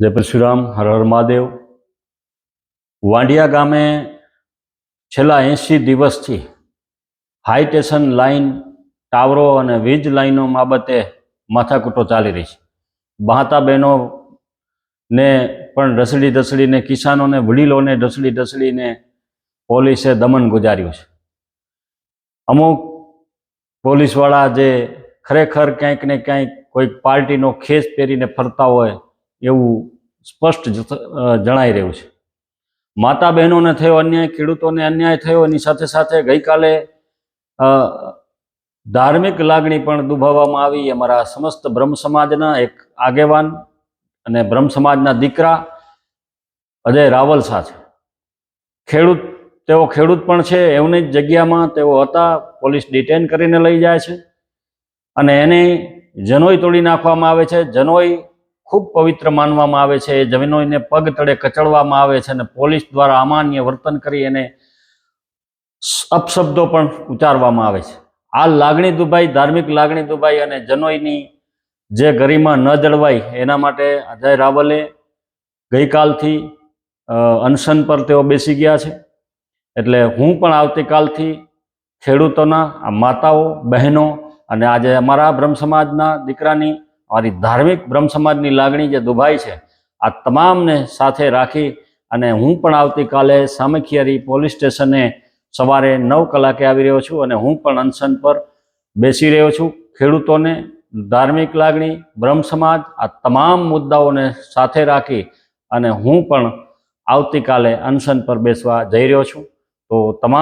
જય પરશુરામ, હર હર મહાદેવ. વાંડિયા ગામે છેલ્લા એંશી દિવસથી હાઈટેશન લાઇન ટાવરો અને વીજ લાઈનો બાબતે માથાકૂટો ચાલી રહી છે. બહાતા બહેનો ને પણ ઢસડી ઢસડીને કિસાનોને, વડીલોને ઢસડી ઢસડીને પોલીસે દમન ગુજાર્યું છે. અમુક પોલીસવાળા જે ખરેખર ક્યાંક ને ક્યાંક કોઈક પાર્ટીનો ખેસ પહેરીને ફરતા હોય એવું સ્પષ્ટ જણાઈ રહ્યું છે. માતા બહેનોને થયો અન્યાય, ખેડૂતોને અન્યાય થયો, એની સાથે સાથે ગઈકાલે ધાર્મિક લાગણી પણ દુભાવવામાં આવી. અમારા સમસ્ત બ્રહ્મ સમાજના એક આગેવાન અને બ્રહ્મ સમાજના દીકરા અજય રાવલ સાથે ખેડૂત, તેઓ ખેડૂત પણ છે એવની જ જગ્યામાં તેઓ હતા, પોલીસ ડિટેન કરીને લઈ જાય છે. અને એને જનોઈ તોડી નાખવામાં આવે છે. જનોઈ ખૂબ પવિત્ર માનવામાં આવે છે. એ જનોઈને પગ તળે કચડવામાં આવે છે અને પોલીસ દ્વારા અમાન્ય વર્તન કરી એને અપશબ્દો પણ ઉચ્ચારવામાં આવે છે. આ લાગણી દુભાઈ, ધાર્મિક લાગણી દુભાઈ અને જનોઈની જે ગરિમા ન જળવાય એના માટે અજય રાવલે ગઈકાલથી અનશન પર તેઓ બેસી ગયા છે. એટલે હું પણ આવતીકાલથી ખેડૂતોના, આ માતાઓ, બહેનો અને આજે અમારા બ્રહ્મ સમાજના દીકરાની અમારી ધાર્મિક બ્રહ્મ સમાજની લાગણી જે દુભાઈ છે, આ તમામને સાથે રાખી અને હું પણ આવતીકાલે સામખિયારી પોલીસ સ્ટેશને સવારે નવ કલાકે આવી રહ્યો છું અને હું પણ અનશન પર બેસી રહ્યો છું. ખેડૂતોને ધાર્મિક લાગણી, બ્રહ્મ સમાજ, આ તમામ મુદ્દાઓને સાથે રાખી અને હું પણ આવતીકાલે અનશન પર બેસવા જઈ રહ્યો છું. તો તમામ